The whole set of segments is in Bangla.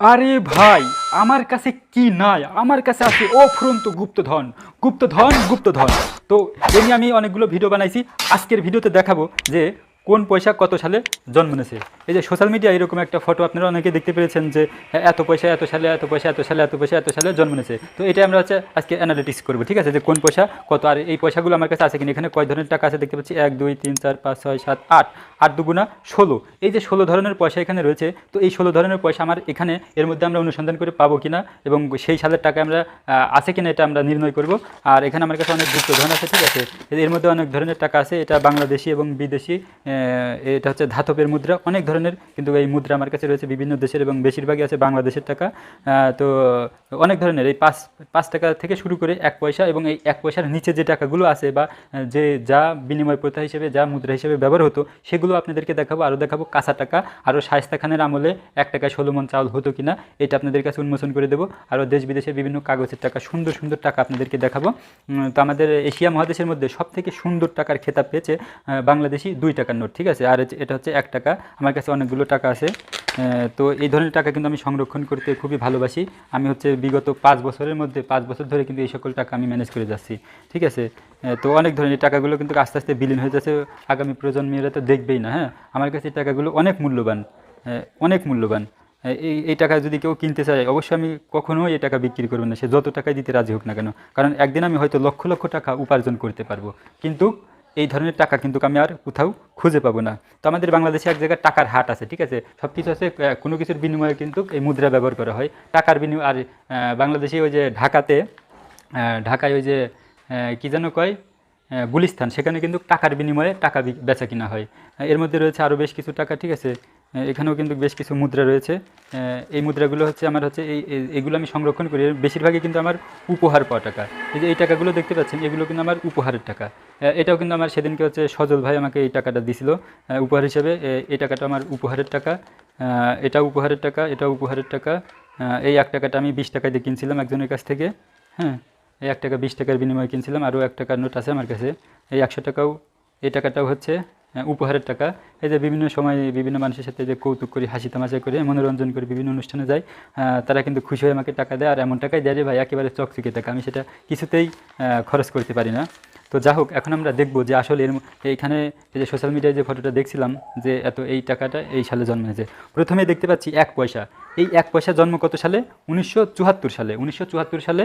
আরে ভাই, আমার কাছে কি নাই? আমার কাছে আছে অফুরন্ত গুপ্তধন। গুপ্তধন গুপ্তধন। তো এ আমি অনেকগুলো ভিডিও বানাইছি। আজকের ভিডিওতে দেখাবো যে কোন পয়সা কত সালে জন্ম নিয়েছে? এই যে সোশ্যাল মিডিয়া এরকম একটা ফটো আপনারা অনেকে দেখতে পেরেছেন যে হ্যাঁ, এত পয়সা এত সালে এত পয়সা এত সালে এত পয়সা এত সালে জন্ম নিয়েছে। তো এটা আমরা হচ্ছে আজকে অ্যানালিটিক্স করব ঠিক আছে? যে কোন পয়সা কত আর এই পয়সাগুলো আমার কাছে আছে কিনা? এখানে কয় ধরনের টাকা আছে দেখতে পাচ্ছি? এক দুই তিন চার পাঁচ ছয় সাত আট। আট দুগুণা ষোলো। এই যে ষোলো ধরনের পয়সা এখানে রয়েছে তো এই ষোলো ধরনের পয়সা আমার এখানে এর মধ্যে আমরা অনুসন্ধান করে পাবো কিনা এবং সেই সালের টাকা আমরা আছে কিনা এটা আমরা নির্ণয় করব। আর এখানে আমার কাছে অনেক গুপ্তধন আছে ঠিক আছে? এর মধ্যে অনেক ধরনের টাকা আছে এটা বাংলাদেশি এবং বিদেশি এটা হচ্ছে ধাতবের মুদ্রা। অনেক ধরনের কিন্তু এই মুদ্রা আমার কাছে রয়েছে বিভিন্ন দেশের এবং বেশিরভাগই আছে বাংলাদেশের টাকা। তো অনেক ধরনের এই পাঁচ পাঁচ টাকা থেকে শুরু করে এক পয়সা এবং এই এক পয়সার নিচে যে টাকাগুলো আছে বা, যে যা বিনিময় প্রথা হিসেবে, যা মুদ্রা হিসেবে ব্যবহার হতো, সেগুলো আপনাদেরকে দেখাবো, আরও দেখাবো। কাঁচা টাকা, আরও শায়স্তা খানের আমলে এক টাকায় ষোলো মন চাউল হতো কিনা, এটা আপনাদের কাছে উন্মোচন করে দেবো। আরও দেশ বিদেশের বিভিন্ন কাগজের টাকা, সুন্দর সুন্দর টাকা আপনাদেরকে দেখাবো। তো আমাদের এশিয়া মহাদেশের মধ্যে সব থেকে সুন্দর টাকার খেতাব পেয়েছে বাংলাদেশি দুই টাকার নোট। ঠিক আছে? আর এটা হচ্ছে এক টাকা। আমার কাছে অনেকগুলো টাকা আছে। তো এই ধরনের টাকা কিন্তু আমি সংরক্ষণ করতে খুবই ভালোবাসি। আমি হচ্ছে বিগত পাঁচ বছরের মধ্যে, পাঁচ বছর ধরে কিন্তু এই সকল টাকা আমি ম্যানেজ করে যাচ্ছি। ঠিক আছে? তো অনেক ধরনের টাকাগুলো কিন্তু আস্তে আস্তে বিলীন হয়ে যাচ্ছে। আগামী প্রজন্মেরা তো দেখবেই না হ্যাঁ? আমার কাছে এই টাকাগুলো অনেক মূল্যবান। অনেক মূল্যবান। এই এই টাকা যদি কেউ কিনতে চায়, অবশ্যই আমি কখনোই এই টাকা বিক্রি করব না। সে যত টাকাই দিতে রাজি হোক না কেন। কারণ একদিন আমি হয়তো লক্ষ লক্ষ টাকা উপার্জন করতে পারব। কিন্তু এই ধরনের টাকা কিন্তু আমি আর কোথাও খুঁজে পাবো না। তো আমাদের বাংলাদেশে এক জায়গায় টাকার হাট আছে, ঠিক আছে? সব কিছু আছে কোনো কিছুর বিনিময়ে কিন্তু এই মুদ্রা ব্যবহার করা হয়। টাকার বিনিময়, আর বাংলাদেশে ওই যে ঢাকাতে ঢাকায় ওই যে কী যেন কয় গুলিস্থান সেখানে কিন্তু টাকার বিনিময়ে টাকা বেচা কিনা হয়। এর মধ্যে রয়েছে আরও বেশ কিছু টাকা, ঠিক আছে? এখানেও কিন্তু বেশ কিছু মুদ্রা রয়েছে। এই মুদ্রাগুলো হচ্ছে আমার হচ্ছে এই এগুলো আমি সংরক্ষণ করি। বেশিরভাগই কিন্তু আমার উপহার পাওয়া টাকা। এই যে এই টাকাগুলো দেখতে পাচ্ছেন, এগুলো কিন্তু আমার উপহারের টাকা। এটাও কিন্তু আমার সেদিনকে হচ্ছে সজল ভাই আমাকে এই টাকাটা দিছিল। উপহার হিসেবে এই টাকাটা আমার উপহারের টাকা। এটা উপহারের টাকা, এটাও উপহারের টাকা। এই এক টাকাটা আমি বিশ টাকা দিয়ে কিনছিলাম একজনের কাছ থেকে। হ্যাঁ এই এক টাকা বিশ টাকার বিনিময়ে কিনছিলাম, আরও এক টাকার নোট আছে আমার কাছে। এই একশো টাকাও, এই টাকাটাও হচ্ছে উপহারের টাকা। এই যে বিভিন্ন সময় বিভিন্ন মানুষের সাথে যে কৌতুক করি, হাসি তামাশা করে, মনোরঞ্জন করে, বিভিন্ন অনুষ্ঠানে যাই তারা কিন্তু খুশি হয়ে আমাকে টাকা দেয়। আর এমন টাকাই দেয় রে ভাই, একেবারে চকচকে টাকা, আমি সেটা কিছুতেই খরচ করতে পারি না। তো যা হোক, এখন আমরা দেখব যে আসলে এর এইখানে এই যে সোশ্যাল মিডিয়ায় যে ফটোটা দেখছিলাম, যে এত এই টাকাটা এই সালে জন্ম হয়েছে প্রথমে দেখতে পাচ্ছি এক পয়সা। এই এক পয়সা জন্ম কত সালে? উনিশশো চুয়াত্তর সালে। উনিশশো চুয়াত্তর সালে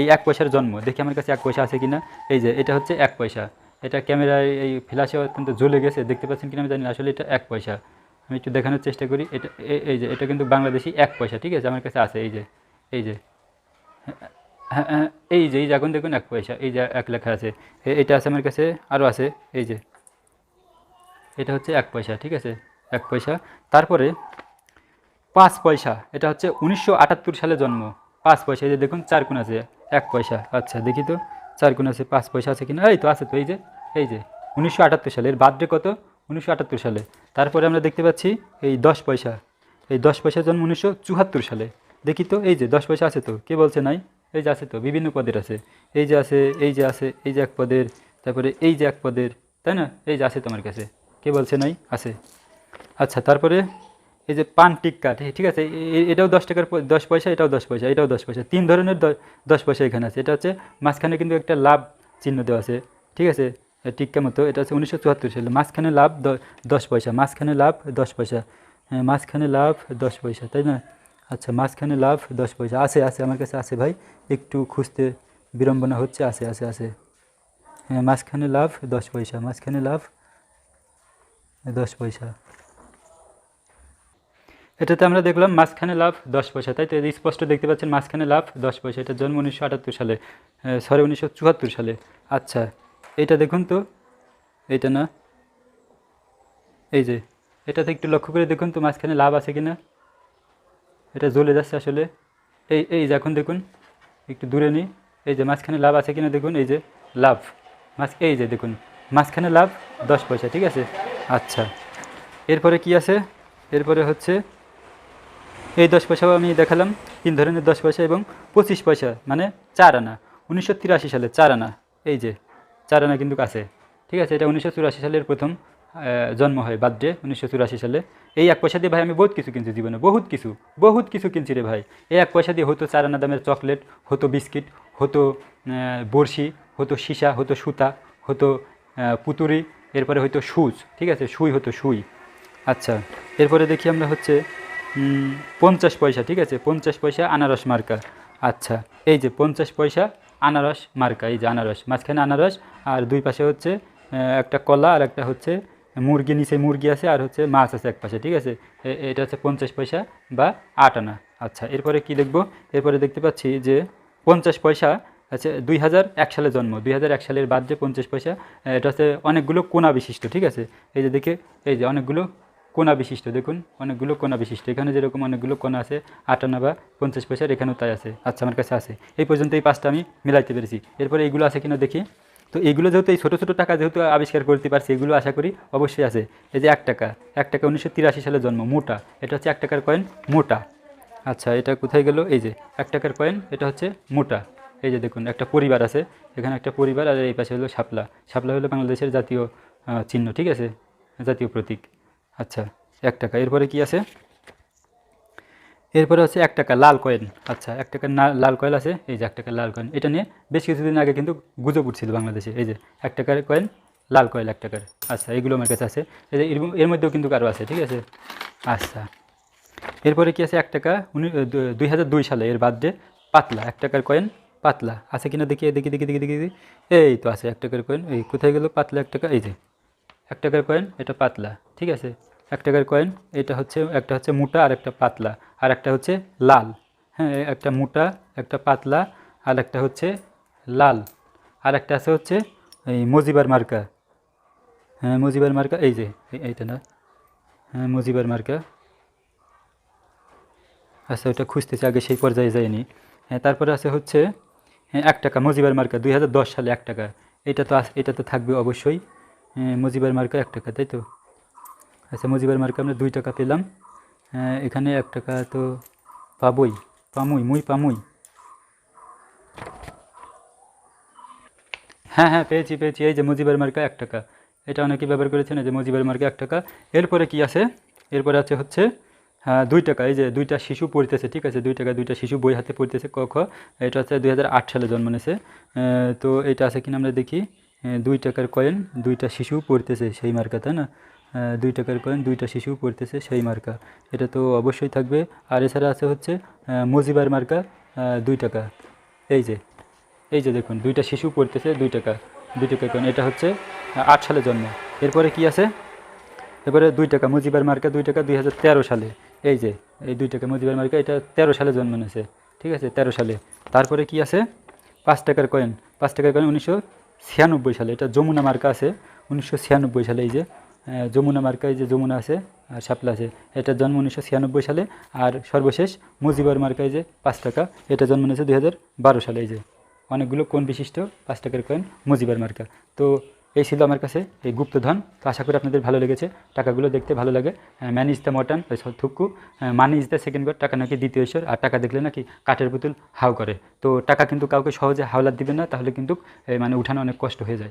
এই এক পয়সার জন্ম। দেখি আমার কাছে এক পয়সা আছে কিনা। এই যে, এটা হচ্ছে এক পয়সা। এটা ক্যামেরায় এই ফ্ল্যাশে অত্যন্ত জ্বলে গেছে, দেখতে পাচ্ছেন কিনা আমি জানি আসলে এটা এক পয়সা। আমি একটু দেখানোর চেষ্টা করি, এটা এই যে, এটা কিন্তু বাংলাদেশি এক পয়সা, ঠিক আছে? আমার কাছে আছে, এই যে এই যে হ্যাঁ হ্যাঁ এই যে এই যে, এখন দেখুন এক পয়সা, এই যে, এক লেখা আছে। এটা আছে আমার কাছে আরও আছে, এই যে, এটা হচ্ছে এক পয়সা, ঠিক আছে? এক পয়সা। তারপরে পাঁচ পয়সা, এটা হচ্ছে উনিশশো আটাত্তর সালে জন্ম। পাঁচ পয়সা, এই যে দেখুন, চার কোণ আছে, এক পয়সা। আচ্ছা দেখি তো, চার কোণ আছে, পাঁচ পয়সা আছে কিনা? এই তো, আছে তো, এই যে এই যে, উনিশশো আটাত্তর সালে, এর বার্থডে কত? উনিশশো আটাত্তর সালে। তারপরে আমরা দেখতে পাচ্ছি এই দশ পয়সা। এই দশ পয়সা জন্ম উনিশশো চুয়াত্তর সালে। দেখি তো, এই যে, দশ পয়সা আছে তো, কে বলছে নাই? এই যে আছে তো, বিভিন্ন পদের আছে। এই যে আছে, এই যে আছে, এই যে এক পদের, তারপরে এই যে এক পদের, তাই না? এই যে আছে তোমার কাছে। কে বলছে নাই? আছে। আচ্ছা তারপরে এই যে পান টিক্কা ঠিক- আছে এটাও দশ টাকার দশ পয়সা, এটাও দশ পয়সা, এটাও দশ পয়সা। তিন ধরনের দশ পয়সা এখানে আছে। এটা হচ্ছে মাঝখানে কিন্তু একটা লাভ চিহ্ন দেওয়া আছে। ঠিক আছে টিক্কা মতো এটা হচ্ছে উনিশশো চুয়াত্তর সালে। মাঝখানে লাভ দশ পয়সা। মাঝখানে লাভ দশ পয়সা। হ্যাঁ মাঝখানে লাভ দশ পয়সা, তাই না? আচ্ছা মাঝখানে লাভ দশ পয়সা। আছে আছে, আমার কাছে আছে ভাই। একটু খুঁজতে বিড়ম্বনা হচ্ছে। আছে আছে আছে। হ্যাঁ মাঝখানে লাভ দশ পয়সা, মাঝখানে লাভ দশ পয়সা। এটাতে আমরা দেখলাম মাঝখানে লাভ দশ পয়সা, তাই তো? স্পষ্ট দেখতে পাচ্ছেন মাঝখানে লাভ দশ পয়সা। এটা জন্ম উনিশশো আটাত্তর সালে। সরি উনিশশো চুয়াত্তর সালে। আচ্ছা। এটা দেখুন তো, এইটা না। এই যে, এটাতে একটু লক্ষ্য করে দেখুন তো মাঝখানে লাভ আছে কিনা। এটা জ্বলে যাচ্ছে আসলে। এই এই যে এখন দেখুন, একটু দূরে নিই। এই যে মাঝখানে লাভ আছে কিনা দেখুন, এই যে লাভ। মাছ এই যে দেখুন, মাঝখানে লাভ দশ পয়সা, ঠিক আছে? আচ্ছা। এরপরে কি আছে? এরপরে হচ্ছে, এই দশ পয়সাও আমি দেখালাম, তিন ধরনের দশ পয়সা এবং পঁচিশ পয়সা মানে চার আনা। উনিশশো তিরাশি সালে চার আনা। এই যে চার আনা কিন্তু আছে ঠিক আছে, এটা উনিশশো চুরাশি সালের প্রথম জন্ম হয় বার্থডে উনিশশো চুরাশি সালে। এই এক পয়সা দিয়ে ভাই আমি বহুত কিছু কিনছি জীবনে, বহুত কিছু বহুত কিছু কিনছি রে ভাই। এই এক পয়সা দিয়ে হতো চার আনা দামের চকলেট, হতো বিস্কিট, হতো বড়শি, হতো সীসা, হতো সুতা, হতো পুতুরি, এরপরে হয়তো সুচ, ঠিক আছে, সুই হতো সুই। আচ্ছা এরপরে দেখি আমরা হচ্ছে পঞ্চাশ পয়সা, ঠিক আছে, পঞ্চাশ পয়সা আনারস মার্কা। আচ্ছা এই যে পঞ্চাশ পয়সা আনারস মার্কা, এই যে আনারস, মাঝখানে আনারস আর দুই পাশে হচ্ছে একটা কলা আর একটা হচ্ছে মুরগি, নিচে মুরগি আছে আর হচ্ছে মাছ আছে এক পাশে, ঠিক আছে? এটা হচ্ছে পঞ্চাশ পয়সা বা আট আনা। আচ্ছা এরপরে কি দেখব? এরপরে দেখতে পাচ্ছি যে পঞ্চাশ পয়সা আচ্ছা দুই হাজার এক সালে জন্ম, দুই হাজার এক সালের বাদ যে পঞ্চাশ পয়সা এটা হচ্ছে অনেকগুলো কোনা বিশিষ্ট, ঠিক আছে? এই যে দেখে, এই যে অনেকগুলো কোনা বিশিষ্ট, দেখুন, অনেকগুলো কোনা বিশিষ্ট। এখানে যেরকম অনেকগুলো কোনা আছে আটানা বা পঞ্চাশ পয়সার এখানেও তাই আছে। আচ্ছা আমার কাছে আছে। এই পর্যন্ত এই পাঁচটা আমি মিলাইতে পেরেছি। এরপরে এইগুলো আছে কিনা দেখি। তো এইগুলো যেহেতু এই ছোটো ছোটো টাকা যেহেতু আবিষ্কার করতে পারছি, এগুলো আশা করি অবশ্যই আছে। এই যে এক টাকা এক টাকা উনিশশো তিরাশি সালে জন্ম, মোটা। এটা হচ্ছে এক টাকার কয়েন মোটা। আচ্ছা এটা কোথায় গেল? এই যে, এক টাকার কয়েন এটা হচ্ছে মোটা। এই যে দেখুন, একটা পরিবার আছে, এখানে একটা পরিবার আর এই পাশে হলো শাপলা। শাপলা হলো বাংলাদেশের জাতীয় চিহ্ন, ঠিক আছে? জাতীয় প্রতীক। আচ্ছা এক টাকা। এরপরে কি আছে? এরপরে হচ্ছে এক টাকা লাল কয়েন। আচ্ছা এক টাকার না- লাল কয়েন আছে, এই যে এক টাকা লাল কয়েন। এটা নিয়ে বেশ কিছুদিন আগে কিন্তু গুজব উঠছিল বাংলাদেশে। এই যে এক টাকার কয়েন, লাল কয়েন এক টাকার। আচ্ছা এগুলো আমার কাছে আছে। এই যে এর- মধ্যেও কিন্তু কারও আছে, ঠিক আছে? আচ্ছা। এরপরে কি আছে? এক টাকা উনি দুই সালে এর বার্থডে। পাতলা, এক টাকার কয়েন, পাতলা। আছে কিনা দেখি দেখি দেখি দেখি দেখি। এই তো আছে এক টাকার কয়েন। এই কোথায় গেল? পাতলা এক টাকা, এই যে। এক টাকার কয়েন, এটা পাতলা, ঠিক আছে? এক টাকার কয়েন এটা হচ্ছে একটা হচ্ছে মোটা আর একটা পাতলা আর একটা হচ্ছে লাল। হ্যাঁ একটা মোটা একটা পাতলা আর একটা হচ্ছে লাল। আর একটা আছে হচ্ছে এই মজিবার মার্কা। হ্যাঁ মজিবার মার্কা এই যে এই- এইটা না। হ্যাঁ মজিবার মার্কা। আচ্ছা ওটা খুঁজতেছি আগে সেই পর্যায়ে যায়নি হ্যাঁ তারপরে আছে হচ্ছে হ্যাঁ এক টাকা মজিবার মার্কা দুই হাজার দশ সালে এক টাকা। এটা তো এটা তো থাকবে অবশ্যই। হ্যাঁ, মজিবার মার্কা এক টাকা তাই তো? আচ্ছা মজিবার মার্কে আমরা দুই টাকা পেলাম। এখানে এক টাকা তো পাবই, পামুই, মুই পামুই। হ্যাঁ হ্যাঁ পেয়েছি পেয়েছি। এই যে মুজিবের মার্কা এক টাকা। এটা অনেকে ব্যবহার করেছেন, এই যে মুজিবের মার্কা এক টাকা। এরপরে কি আছে? এরপরে আছে হচ্ছে হ্যাঁ দুই টাকা। এই যে দুইটা শিশু পড়তেছে, ঠিক আছে? দুই টাকা, দুইটা শিশু বই হাতে পড়তেছে, ক, খ। এটা হচ্ছে দুই হাজার আট সালে জন্ম নিয়েছে। তো এটা আছে কিনা আমরা দেখি। দুই টাকার কয়েন দুইটা শিশু পড়তেছে সেই মার্কা তাই না? দুই টাকার কয়েন দুইটা শিশু পড়তেছে সেই মার্কা। এটা তো অবশ্যই থাকবে। আর এছাড়া আছে হচ্ছে মুজিবার মার্কা দুই টাকা। এই যে এই যে দেখুন, দুইটা শিশু পড়তেছে দুই টাকা দুই টাকা কয়েন এটা হচ্ছে আট সালে জন্ম। এরপরে কি আছে? এরপরে দুই টাকা, মুজিবার মার্কা দুই টাকা, দুই হাজার তেরো সালে। এই যে, এই দুই টাকা, মুজিবার মার্কা, এটা তেরো সালে জন্ম নিয়েছে। ঠিক আছে, তেরো সালে। তারপরে কি আছে? পাঁচ টাকার কয়েন পাঁচ টাকার কয়েন উনিশশো ছিয়ানব্বই সালে। এটা যমুনা মার্কা আছে, উনিশশো ছিয়ানব্বই সালে। এই যে যমুনা মার্কা যে যমুনা আছে আর শাপলা আছে, এটা জন্ম উনিশশো ছিয়ানব্বই সালে আর সর্বশেষ মুজিবার মার্কা যে পাঁচ টাকা, এটা জন্ম নিয়েছে দুই হাজার বারো সালে এই যে। অনেকগুলো কোন বিশিষ্ট পাঁচ টাকার কয়েন মুজিবার মার্কা। তো এই ছিল আমার কাছে এই গুপ্তধন। তো আশা করি আপনাদের ভালো লেগেছে। টাকাগুলো দেখতে ভালো লাগে। Man is the mutton থুক্কু money is the second god টাকা নাকি দ্বিতীয় ঈশ্বর, আর টাকা দেখলে নাকি কাঠের পুতুল হাও করে। তো টাকা কিন্তু কাউকে সহজে হাওলাত দিবে না, তাহলে কিন্তু মানে উঠানো অনেক কষ্ট হয়ে যায়।